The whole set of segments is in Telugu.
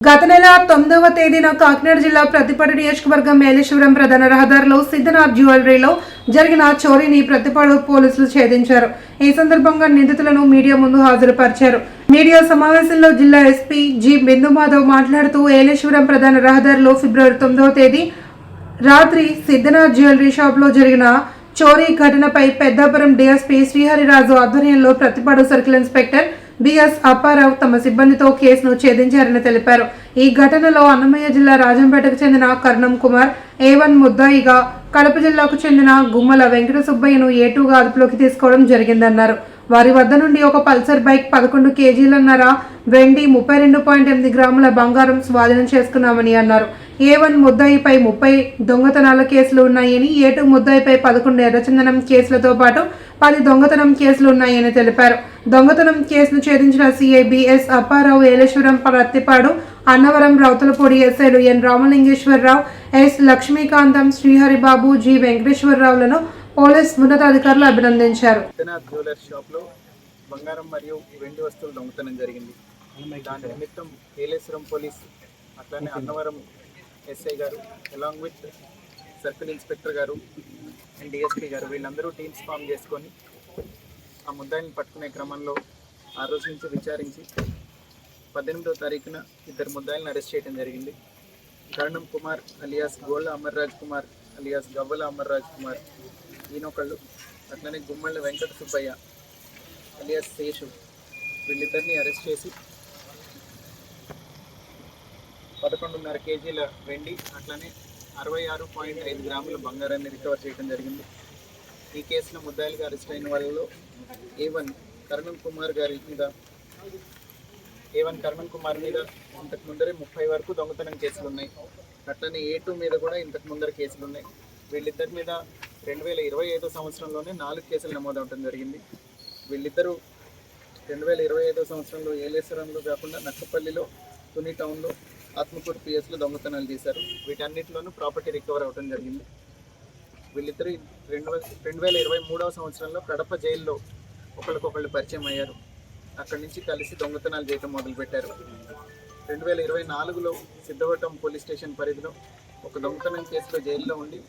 గత నెల తొమ్మిదవ తేదీన కాకినాడ జిల్లా ప్రతిపాడు నియోజకవర్గం మేలేశ్వరం ప్రధాన రహదారిలో సిద్ధనాథ్ జ్యువెలరీలో జరిగిన చోరీని ప్రతిపాడు పోలీసులు ఛేదించారు. ఈ సందర్భంగా నిందితులను మీడియా ముందు హాజరుపరిచారు. మీడియా సమావేశంలో జిల్లా ఎస్పీ జి బిందు మాధవ్ మాట్లాడుతూ ఏలేశ్వరం ప్రధాన రహదారిలో ఫిబ్రవరి తొమ్మిదవ తేదీ రాత్రి సిద్ధనాథ్ జ్యువెలరీ షాప్లో జరిగిన చోరీ ఘటనపై పెద్దాపురం డిఎస్పీ శ్రీహరిరాజు ఆధ్వర్యంలో Prathipadu circle inspector BS Apparao తమ సిబ్బందితో కేసును ఛేదించారని తెలిపారు. ఈ ఘటనలో అన్నమయ్య జిల్లా రాజంపేటకు చెందిన కర్ణం కుమార్ ఏ వన్ ముద్దాయిగా కడప జిల్లాకు చెందిన గుమ్మల వెంకట సుబ్బయ్యను ఏటూగా అదుపులోకి తీసుకోవడం జరిగిందన్నారు. వారి వద్ద నుండి ఒక పల్సర్ బైక్ పదకొండు కేజీలన్నర వెండి ముప్పై రెండు పాయింట్ ఎనిమిది గ్రాముల బంగారం స్వాధీనం చేసుకున్నామని అన్నారు. ఏ వన్ ముద్దాయిపై ముప్పై దొంగతనాల కేసులు ఉన్నాయని ఏ టూ ముద్దాయిపై పదకొండు ఎర్రచందనం కేసులతో పాటు పది దొంగతనం కేసులు ఉన్నాయని తెలిపారు. దొంగతనం కేసును ఛేదించిన సిఐ బిఎస్ అప్పారావు ఏలేశ్వరం ప్రత్తిపాడు అన్నవరం రౌతులపూడి ఎస్ఐలు N Ramalingeswararao S Lakshmikantham Sriharibabu G వెంకటేశ్వరరావులను police ఉన్నతాధికారులు అభినందించారు. జ్యువెలర్ షాప్లో బంగారం మరియు వెండి వస్తువులు దొంగతనం జరిగింది. దాని నిమిత్తం ఏలేశ్వరం పోలీస్ అట్లానే అన్నవరం ఎస్ఐ గారు అలాంగ్ విత్ సర్కిల్ ఇన్స్పెక్టర్ గారు అండ్ డిఎస్పీ గారు వీళ్ళందరూ టీమ్స్ ఫామ్ చేసుకొని ఆ ముద్దాయిని పట్టుకునే క్రమంలో ఆ రోజు నుంచి విచారించి పద్దెనిమిదో తారీఖున ఇద్దరు ముద్దాయిలను అరెస్ట్ చేయడం జరిగింది. కరణం కుమార్ అలియాస్ గోళ్ళ అమర్రాజ్ కుమార్ అలియాస్ గవ్వల అమర్రాజ్ కుమార్ ఈయనొకళ్ళు అట్లనే గుమ్మళ్ళ వెంకట సుబ్బయ్య అలియాస్ శేషు వీళ్ళిద్దరిని అరెస్ట్ చేసి పదకొండున్నర కేజీల వెండి అట్లనే అరవై ఆరు పాయింట్ ఐదు గ్రాముల బంగారాన్ని రికవర్ చేయడం జరిగింది. ఈ కేసులో ముద్దాయిలుగా అరెస్ట్ అయిన వాళ్ళలో ఏ వన్ కుమార్ గారి మీద ఏ వన్ కుమార్ మీద ఇంతకు ముందరే ముప్పై వరకు దొంగతనం కేసులు ఉన్నాయి. అట్లనే ఏ టూ మీద కూడా ఇంతకు ముందర కేసులు ఉన్నాయి. వీళ్ళిద్దరి మీద రెండు వేల ఇరవై ఐదో సంవత్సరంలోనే నాలుగు కేసులు నమోదవడం జరిగింది. వీళ్ళిద్దరూ రెండు వేల ఇరవై ఐదో సంవత్సరంలో ఏలేశ్వరంలో కాకుండా నక్కపల్లిలో తుని టౌన్లో ఆత్మకూరు పిఎస్లో దొంగతనాలు చేశారు. వీటన్నిటిలోనూ ప్రాపర్టీ రికవర్ అవ్వడం జరిగింది. వీళ్ళిద్దరు రెండు రెండు వేల ఇరవై మూడవ సంవత్సరంలో కడప జైల్లో ఒకరికొకళ్ళు పరిచయం అయ్యారు. అక్కడి నుంచి కలిసి దొంగతనాలు చేయడం మొదలుపెట్టారు. రెండు వేల ఇరవై నాలుగులో సిద్ధవటం పోలీస్ స్టేషన్ పరిధిలో ఒక దొంగతనం కేసులో జైల్లో ఉండి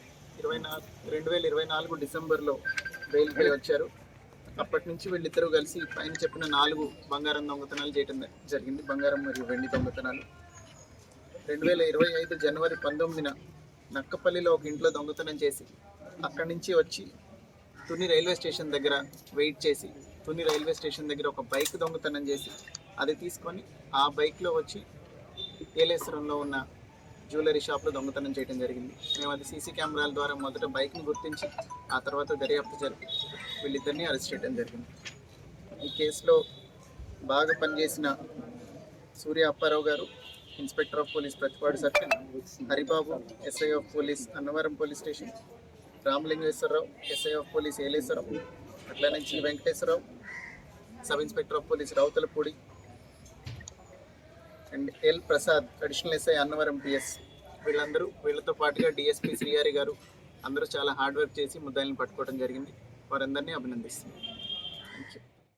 ఇరవై నాలుగు రెండు వేల ఇరవై నాలుగు డిసెంబర్లో బెయిల్పై వచ్చారు. అప్పటి నుంచి వీళ్ళిద్దరూ కలిసి పైన చెప్పిన నాలుగు బంగారం దొంగతనాలు చేయడం జరిగింది. బంగారం మరియు వెండి దొంగతనాలు. రెండు వేల ఇరవై ఐదు జనవరి పంతొమ్మిదిన నక్కపల్లిలో ఒక ఇంట్లో దొంగతనం చేసి అక్కడి నుంచి వచ్చి తుని రైల్వే స్టేషన్ దగ్గర వెయిట్ చేసి తుని రైల్వే స్టేషన్ దగ్గర ఒక బైక్ దొంగతనం చేసి అది తీసుకొని ఆ బైక్లో వచ్చి ఏలేశ్వరంలో ఉన్న జ్యువెలరీ షాప్లో దొంగతనం చేయడం జరిగింది. మేము అది సీసీ కెమెరాల ద్వారా మొదట బైక్ని గుర్తించి ఆ తర్వాత దర్యాప్తు జరిపి వీళ్ళిద్దరిని అరెస్ట్ చేయడం జరిగింది. ఈ కేసులో బాగా పనిచేసిన సూర్య అప్పారావు గారు inspector of police Prathipadu circle Haribabu SI of police Annavaram police station Ramalingeswararao SI of police Yeleswaram అట్లనే G. Venkateswararao sub inspector of police Rowthulapudi and L. Prasad additional SI Annavaram PS వీళ్ళందరూ వీళ్ళతో పాటుగా డిఎస్పీ శ్రీహారి గారు అందరూ చాలా హార్డ్ వర్క్ చేసి ముద్దాయిలను పట్టుకోవడం జరిగింది. వారందరినీ అభినందిస్తున్నాను.